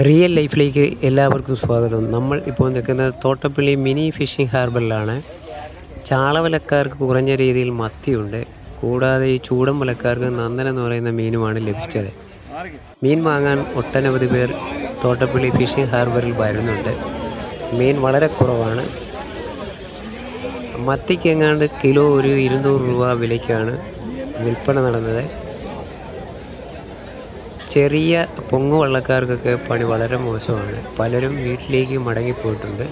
Real ലൈഫിലേക്ക് എല്ലാവർക്കും സ്വാഗതം. നമ്മൾ ഇപ്പോൾ നിൽക്കുന്നത് തോട്ടപ്പള്ളി മിനി ഫിഷിംഗ് ഹാർബറിലാണ്. ചാളവലക്കാർക്ക് കുറഞ്ഞ രീതിയിൽ മത്തിയുണ്ട്. കൂടാതെ ഈ ചൂടൻ വലക്കാർക്ക് നന്ദന എന്ന് പറയുന്ന മീനുമാണ് ലഭിച്ചത്. മീൻ വാങ്ങാൻ ഒട്ടനവധി പേർ തോട്ടപ്പള്ളി ഫിഷിംഗ് ഹാർബറിൽ വരുന്നുണ്ട്. മീൻ വളരെ കുറവാണ്. മത്തിക്ക് എങ്ങാണ്ട് കിലോ ഒരു ഇരുന്നൂറ് രൂപ വിലയ്ക്കാണ് വിൽപ്പന നടന്നത്. ചെറിയ പൊങ്ങു വള്ളക്കാർക്കൊക്കെ പണി വളരെ മോശമാണ്. പലരും വീട്ടിലേക്ക് മടങ്ങിപ്പോയിട്ടുണ്ട്.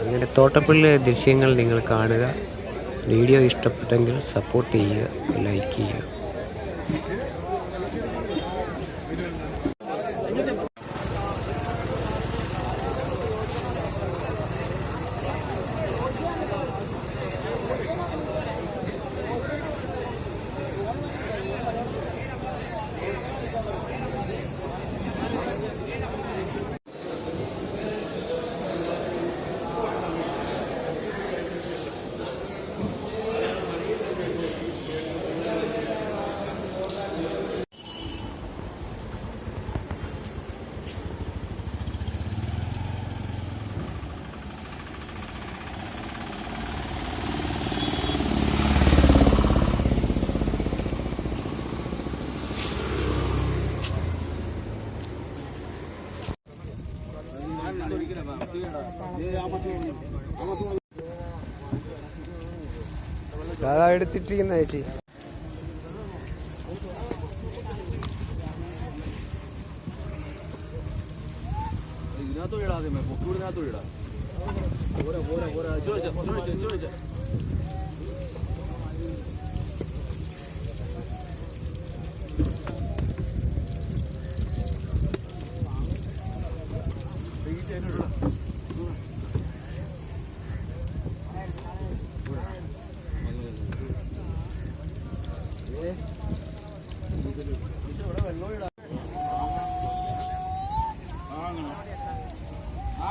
അങ്ങനെ തോട്ടപ്പള്ളി ദൃശ്യങ്ങൾ നിങ്ങൾ കാണുക. വീഡിയോ ഇഷ്ടപ്പെട്ടെങ്കിൽ സപ്പോർട്ട് ചെയ്യുക ലൈക്ക് ചെയ്യുക. എടുത്തിട്ടിരിക്കുന്ന ചേച്ചി. ഇതിനകത്തോടെ ഇടാതെ പൊക്കൂടിനകത്തോടെ ഇടാം. പോരാ പോരാ പോരാ. ചോദിച്ച ചോദിച്ച ചോദിച്ച.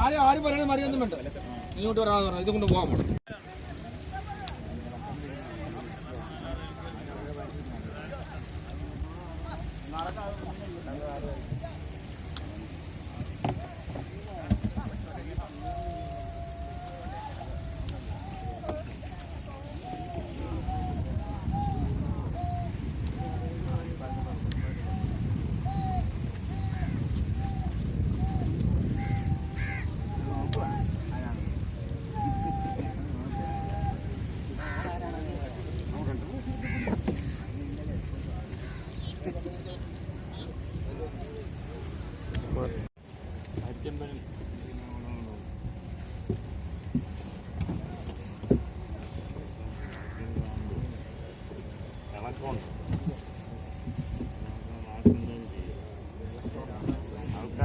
ആരും ആരും പറയണത് മറിയൊന്നും വേണ്ട. ഇങ്ങോട്ട് വരാന്ന് പറഞ്ഞു ഇത് കൊണ്ട് പോകാൻ പോണം.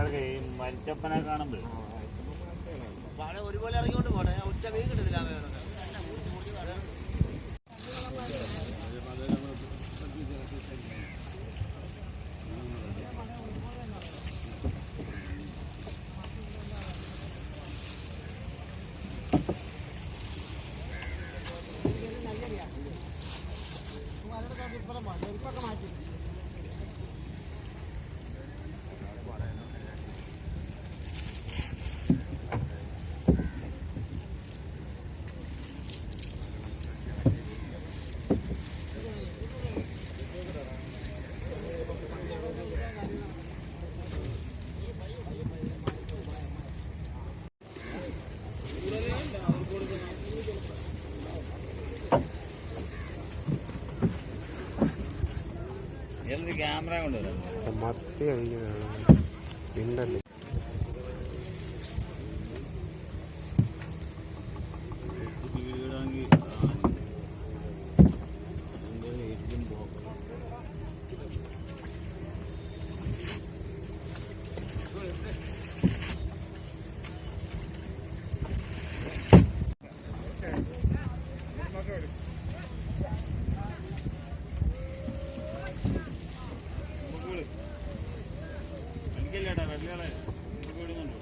ആൾക്കാർക്ക് ഈ മരിച്ചപ്പനെ കാണുമ്പോൾ ഒരുപോലെ ഇറങ്ങിക്കൊണ്ട് പോട്ടെ. ഒറ്റ വീട് കിട്ടത്തില്ല മത്തി കഴിക്കുന്നതാണ്. പിണ്ടല്ലേ എനിക്കല്ലേട്ടാ വെള്ളകളെ വിടുന്നുണ്ടോ